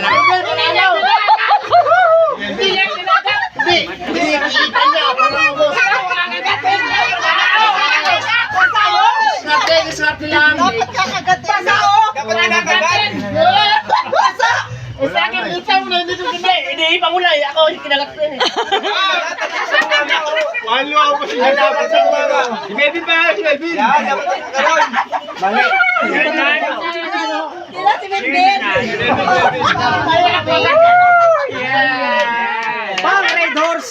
na. Hindi yan sinagat. Hindi. Hindi yan sinagat niya. Pangangos. Snapchat, snap lang. Dapat kakagat. Pasa o. Dapat kinakagat. Pasa. Eh sa akin, isa mo na dito ganda. Hindi, pangulay. Ako, kinagat ko eh. Walo ako si Dapat sa mga. Si Baby pa, si Baby. Yan, dapat kakagat. Mali. Si Benben! Yeah! Pang Red Horse!